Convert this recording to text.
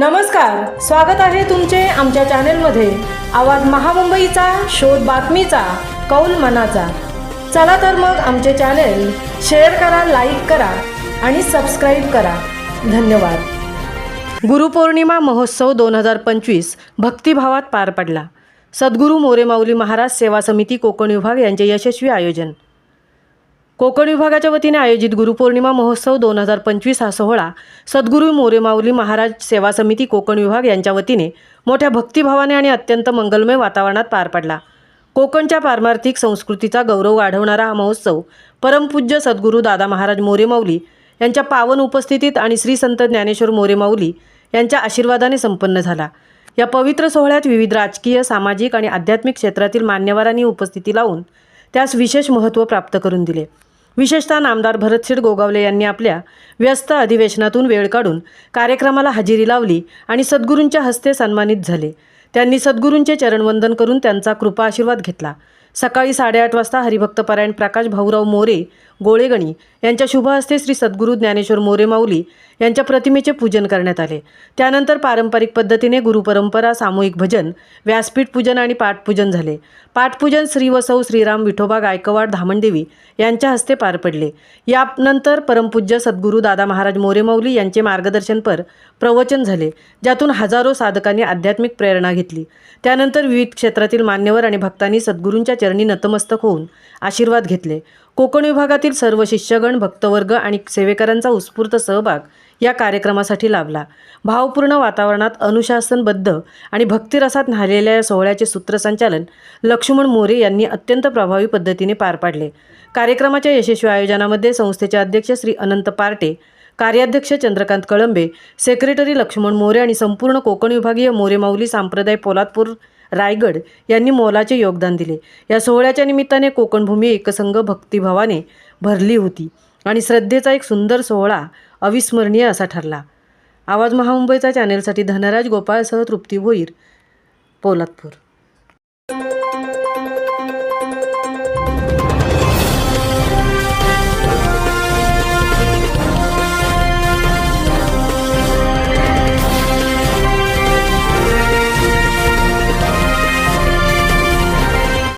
नमस्कार स्वागत आहे तुमचे आमच्या चॅनेलमध्ये. आवाज महामुंबईचा शोध बातमीचा कौल मनाचा. चला तर मग आमचे चॅनेल शेअर करा लाईक करा आणि सबस्क्राईब करा. धन्यवाद. गुरुपौर्णिमा महोत्सव दोन हजार पंचवीस भक्तिभावात पार पडला. सद्गुरू मोरेमाऊली महाराज सेवा समिती कोकण विभाग यांचे यशस्वी आयोजन. कोकण विभागाच्या वतीने आयोजित गुरुपौर्णिमा महोत्सव दोन हजार पंचवीस हा सोहळा सद्गुरू मोरेमाऊली महाराज सेवा समिती कोकण विभाग यांच्या वतीने मोठ्या भक्तिभावाने आणि अत्यंत मंगलमय वातावरणात पार पडला. कोकणच्या पारमार्थिक संस्कृतीचा गौरव वाढवणारा हा महोत्सव परमपूज्य सद्गुरू दादा महाराज मोरेमाऊली यांच्या पावन उपस्थितीत आणि श्री संत ज्ञानेश्वर मोरेमाऊली यांच्या आशीर्वादाने संपन्न झाला. या पवित्र सोहळ्यात विविध राजकीय सामाजिक आणि आध्यात्मिक क्षेत्रातील मान्यवरांनी उपस्थिती लावून त्यास विशेष महत्त्व प्राप्त करून दिले. विशेषतः नामदार भरतशेठ गोगावले यांनी आपल्या व्यस्त अधिवेशनातून वेळ काढून कार्यक्रमाला हजेरी लावली आणि सद्गुरूंच्या हस्ते सन्मानित झाले. त्यांनी सद्गुरूंचे चरणवंदन करून त्यांचा कृपा आशीर्वाद घेतला. सकाळी साडेआठ वाजता हरिभक्तपरायण प्रकाश भाऊराव मोरे गोळेगणी यांच्या शुभ हस्ते श्री सद्गुरू ज्ञानेश्वर मोरे माऊली यांच्या प्रतिमेचे पूजन करण्यात आले. त्यानंतर पारंपरिक पद्धतीने गुरुपरंपरा सामूहिक भजन व्यासपीठ पूजन आणि पाठपूजन झाले. पाठपूजन श्री वसौ श्रीराम विठोबा गायकवाड धामणदेवी यांच्या हस्ते पार पडले. यानंतर परमपूज्य सद्गुरू दादा महाराज मोरे माऊली यांचे मार्गदर्शनपर प्रवचन झाले ज्यातून हजारो साधकांनी आध्यात्मिक प्रेरणा घेतली. त्यानंतर विविध क्षेत्रातील मान्यवर आणि भक्तांनी सद्गुरूंच्या चरणी नतमस्तक होऊन आशीर्वाद घेतले. कोकण विभागातील सर्व शिष्यगण भक्तवर्ग आणि सेवेकरांचा उत्स्फूर्त सहभाग या कार्यक्रमासाठी लाभला. भावपूर्ण वातावरणात अनुशासनबद्ध आणि भक्तिरसात न्हालेल्या या सोहळ्याचे सूत्रसंचालन लक्ष्मण मोरे यांनी अत्यंत प्रभावी पद्धतीने पार पाडले. कार्यक्रमाच्या यशस्वी आयोजनामध्ये संस्थेचे अध्यक्ष श्री अनंत पार्टे कार्याध्यक्ष चंद्रकांत कळंबे सेक्रेटरी लक्ष्मण मोरे आणि संपूर्ण कोकण विभागीय मोरेमाऊली सांप्रदाय पोलादपूर रायगड यांनी मोलाचे योगदान दिले. या सोहळ्याच्या निमित्ताने कोकणभूमी एकसंघ भक्तिभावाने भरली होती आणि श्रद्धेचा एक सुंदर सोहळा अविस्मरणीय असा ठरला. आवाज महामुंबईचा चॅनेलसाठी धनराज गोपाळसह तृप्ती भोईर पोलादपूर.